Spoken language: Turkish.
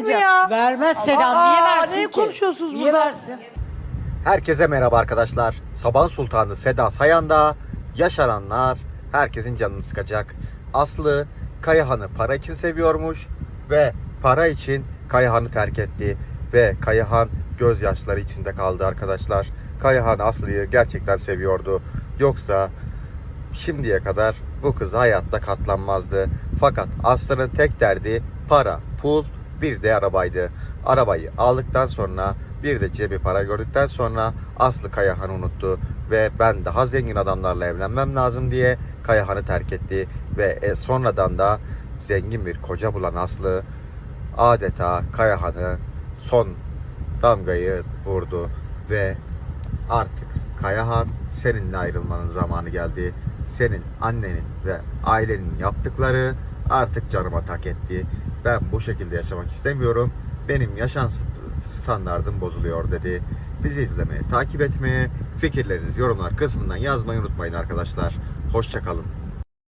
vereceğim. ya? Vermez Sedan. Aa, niye versin ne ki? konuşuyorsunuz Niye burada? versin? Herkese merhaba arkadaşlar. Saban Sultanı Seda Sayan'da yaşananlar herkesin canını sıkacak. Aslı Kayahan'ı para için seviyormuş ve para için Kayahan'ı terk etti ve Kayahan gözyaşları içinde kaldı arkadaşlar. Kayahan Aslı'yı gerçekten seviyordu. Yoksa şimdiye kadar bu kız hayatta katlanmazdı. Fakat Aslı'nın tek derdi para, pul, bir de arabaydı. Arabayı aldıktan sonra bir de cebi para gördükten sonra Aslı Kayahan'ı unuttu ve ben daha zengin adamlarla evlenmem lazım diye Kayahan'ı terk etti ve e, sonradan da zengin bir koca bulan Aslı adeta Kayahan'ı son damgayı vurdu ve artık Kayahan seninle ayrılmanın zamanı geldi. Senin annenin ve ailenin yaptıkları artık canıma tak etti. Ben bu şekilde yaşamak istemiyorum. Benim yaşam standardım bozuluyor dedi. Bizi izlemeye, takip etmeye, fikirlerinizi yorumlar kısmından yazmayı unutmayın arkadaşlar. Hoşçakalın.